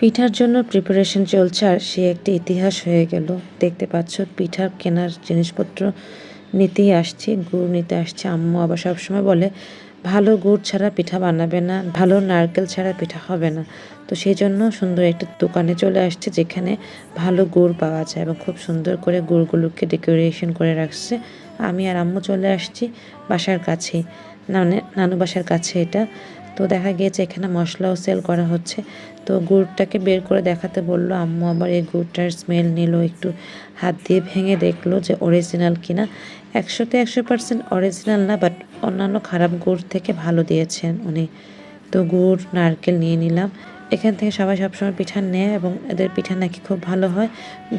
পিঠার জন্য প্রিপারেশন চলছে আর সে একটি ইতিহাস হয়ে গেল। দেখতে পাচ্ছ, পিঠা কেনার জিনিসপত্র নিতেই আসছি, গুড় নিতে আসছে। আম্মু আবার সবসময় বলে, ভালো গুড় ছাড়া পিঠা বানাবে না, ভালো নারকেল ছাড়া পিঠা হবে না। তো সেই জন্য সুন্দর একটা দোকানে চলে আসছে, যেখানে ভালো গুড় পাওয়া যায় এবং খুব সুন্দর করে গুড়গুলোকে ডেকোরেশন করে রাখছে। আমি আর আম্মু চলে আসছি বাসার কাছেই। মানে নানু বাসার কাছে এটা। তো দেখা গিয়েছে এখানে মশলাও সেল করা হচ্ছে। তো গুড়টাকে বের করে দেখাতে বলল, আম্মু আবার এই গুড়টার স্মেল নিল, একটু হাত দিয়ে ভেঙে দেখল যে অরিজিনাল কিনা। একশোতে একশো পার্সেন্ট অরিজিনাল না বাট অন্যান্য খারাপ গুড় থেকে ভালো দিয়েছেন উনি। তো গুড়, নারকেল নিয়ে নিলাম। এখান থেকে সবাই সবসময় পিঠা নেয় এবং এদের পিঠা নাকি খুব ভালো হয়।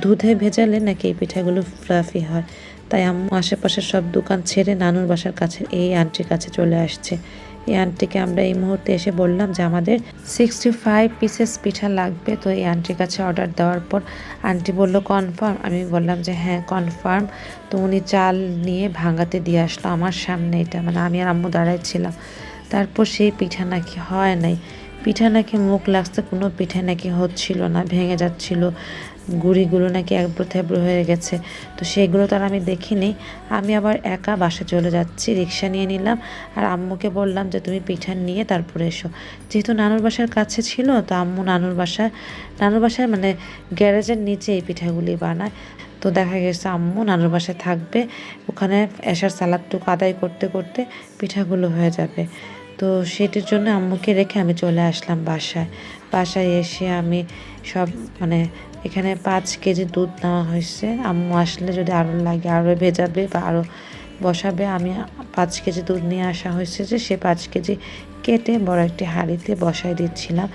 দুধে ভেজালে নাকি এই পিঠাগুলো ফ্লাফি হয়। তাই আম্মু আশেপাশের সব দোকান ছেড়ে নানুর বাসার কাছে, এই আন্টির কাছে চলে আসছে। এই আন্টিকে আমরা এই মুহূর্তে এসে বললাম যে আমাদের সিক্সটি ফাইভ পিসেস পিঠা লাগবে। তো এই আন্টির কাছে অর্ডার দেওয়ার পর আন্টি বলল কনফার্ম আমি বললাম যে হ্যাঁ কনফার্ম তো উনি চাল নিয়ে ভাঙাতে দিয়ে আসলো আমার সামনে এটা। মানে আমি আর আম্মু দাঁড়াই ছিলাম। তারপর সেই পিঠা নাকি হয় নাই। পিঠা নাকি মুখ লাগছে, কোনো পিঠা নাকি হচ্ছিল না, ভেঙে যাচ্ছিল। গুড়িগুলো নাকি একব্রো থেব্রো হয়ে গেছে। তো সেগুলো তো আর আমি দেখিনি। আমি আবার একা বাসা চলে যাচ্ছি, রিক্সা নিয়ে নিলাম। আর আম্মুকে বললাম যে, তুমি পিঠা নিয়ে তারপরে এসো। যেহেতু নানুর বাসার কাছে ছিল, তো আম্মু নানুর বাসা, নানুর বাসায় মানে গ্যারেজের নিচে এই পিঠাগুলি বানায়। তো দেখা গেছে আম্মু নানুর বাসায় থাকবে। ওখানে এসার সালাদটুকু আদায় করতে করতে পিঠাগুলো হয়ে যাবে। তো সেটির জন্য আম্মুকে রেখে আমি চলে আসলাম বাসায়। বাসায় এসে আমি সব মানে এখানে পাঁচ কেজি দুধ নেওয়া হয়েছে। আম্মু আসলে যদি আরও লাগে আরও ভেজাবে বা আরও বসাবে, আমি পাঁচ কেজি দুধ নিয়ে আসা হয়েছে যে সে পাঁচ কেজি কেটে বড় একটি হাঁড়িতে বসাই দিচ্ছিলাম।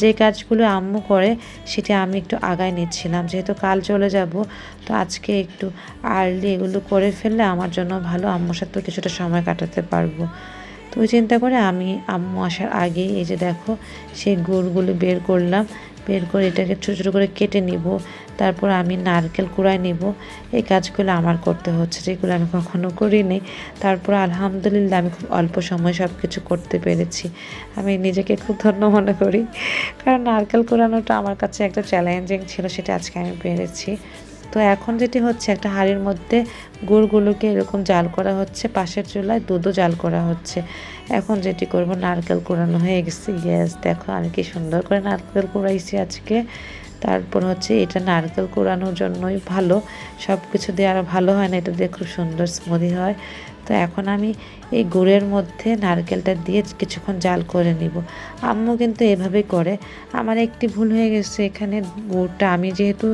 যে কাজগুলো আম্মু করে, সেটি আমি একটু আগায় নিচ্ছিলাম। যেহেতু কাল চলে যাব, তো আজকে একটু আর্লি এগুলো করে ফেললে আমার জন্য ভালো। আম্মুর সাথে কিছুটা সময় কাটাতে পারব। তো চিন্তা করে আমি আম্মু আসার আগে এই যে দেখো, সেই গুড়গুলো বের করলাম। বের করে এটাকে ছোটো ছোটো করে কেটে নিব। তারপর আমি নারকেল কুড়ায় নিব। এই কাজগুলো আমার করতে হচ্ছে, যেগুলো আমি কখনো করিনি। তারপর আলহামদুলিল্লাহ আমি খুব অল্প সময় সব কিছু করতে পেরেছি। আমি নিজেকে খুব ধন্য মনে করি। কারণ নারকেল কুড়ানোটা আমার কাছে একটা চ্যালেঞ্জিং ছিল, সেটা আজকে আমি পেরেছি। তো এখন যেটি হচ্ছে, একটা হাঁড়ির মধ্যে গুড়গুলোকে এরকম জাল করা হচ্ছে, পাশের চুলায় দুধও জাল করা হচ্ছে। এখন যেটি করব, নারকেল কুড়ানো হয়ে গেছে। গ্যাস দেখো আমি কি সুন্দর করে নারকেল কুড়াইছি আজকে। তারপর হচ্ছে এটা নারকেল কুড়ানোর জন্যই ভালো। সব কিছু দিয়ে আরও ভালো হয় না, এটা দিয়ে খুব সুন্দর স্মুদি হয়। তো এখন আমি এই গুড়ের মধ্যে নারকেলটা দিয়ে কিছুক্ষণ জাল করে নিব। আম্মু কিন্তু এভাবে করে। আমার একটি ভুল হয়ে গেছে এখানে গুড়টা। আমি যেহেতু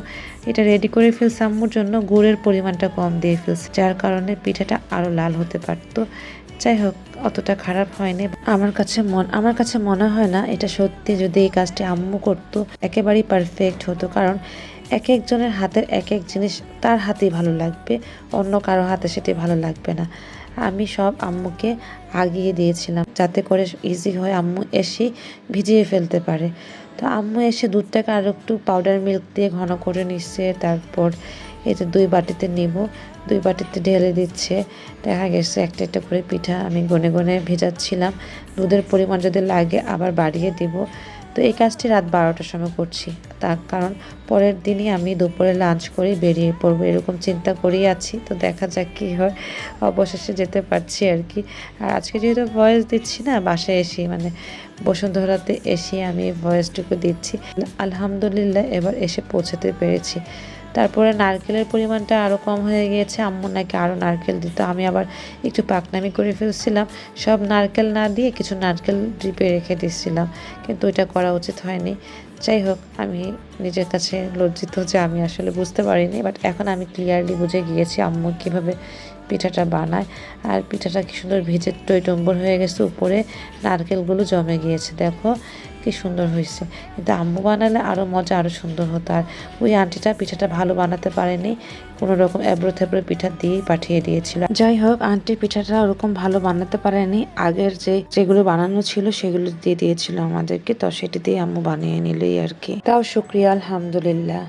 এটা রেডি করে ফেলছি আম্মুর জন্য, গুড়ের পরিমাণটা কম দিয়ে ফেলছি, যার কারণে পিঠাটা আরও লাল হতে পারতো। যাই হোক, অতটা খারাপ হয়নি। আমার কাছে মন আমার কাছে মনে হয় না এটা সত্যি যদি এই কাজটি আম্মু করতো, একেবারেই পারফেক্ট হতো। কারণ এক একজনের হাতের এক এক জিনিস তার হাতেই ভালো লাগবে, অন্য কারও হাতে সেটি ভালো লাগবে না। আমি সব আম্মুকে আগিয়ে দিয়েছিলাম যাতে করে ইজি হয় আম্মু এসে ভিজিয়ে ফেলতে পারে। তো আম্মু এসে দুধটাকে আরও একটু পাউডার মিল্ক দিয়ে ঘন করে নিচ্ছে, তারপর এই যে দুই বাটিতে নিব। দুই বাটিতে ঢেলে দিচ্ছে। দেখা গেছে একটা একটা করে পিঠা আমি গনে গনে ভেজাচ্ছিলাম। দুধের পরিমাণ যদি লাগে আবার বাড়িয়ে দিব। তো এই কাজটি রাত বারোটার সময় করছি। তার কারণ পরের দিনই আমি দুপুরে লাঞ্চ করে বেরিয়ে পড়ব এরকম চিন্তা করেই আছি। তো দেখা যাক কী হয়। অবশেষে যেতে পারছি আর কি। আর আজকে যেহেতু ভয়েস দিচ্ছি না, বাসায় এসে মানে বসুন্ধরাতে এসে আমি ভয়েসটুকু দিচ্ছি। আলহামদুলিল্লাহ এবার এসে পৌঁছাতে পেরেছি। তারপরে নারকেলের পরিমাণটা আরও কম হয়ে গিয়েছে। আম্মু নাকি আরও নারকেল দিত। আমি আবার একটু পাকনামি করে ফেলছিলাম। সব নারকেল না দিয়ে কিছু নারকেল ড্রিপে রেখে দিচ্ছিলাম কিন্তু ওইটা করা উচিত হয়নি। যাই হোক, আমি নিজের কাছে লজ্জিত যে আমি আসলে বুঝতে পারিনি। বাট এখন আমি ক্লিয়ারলি বুঝে গিয়েছি আম্মু কীভাবে পিঠাটা বানায়। আর পিঠাটা কি সুন্দর ভেজে টইটম্বর হয়ে গেছে। উপরে নারকেলগুলো জমে গিয়েছে। দেখো কি সুন্দর হয়েছে। কিন্তু আম্মু বানালে আরও মজা আরও সুন্দর হতো। আর ওই আন্টিটা পিঠাটা ভালো বানাতে পারেনি। কোনো রকম এবড়ো থেবড়ো পিঠা দিয়েই পাঠিয়ে দিয়েছিল। যাই হোক আন্টি পিঠাটা ওরকম ভালো বানাতে পারেনি। আগের যে, যেগুলো বানানো ছিল সেগুলো দিয়ে দিয়েছিল আমাদেরকে। তো সেটি দিয়ে আম্মু বানিয়ে নিলেই আর কি। তাও শুক্রিয়া, আলহামদুলিল্লাহ।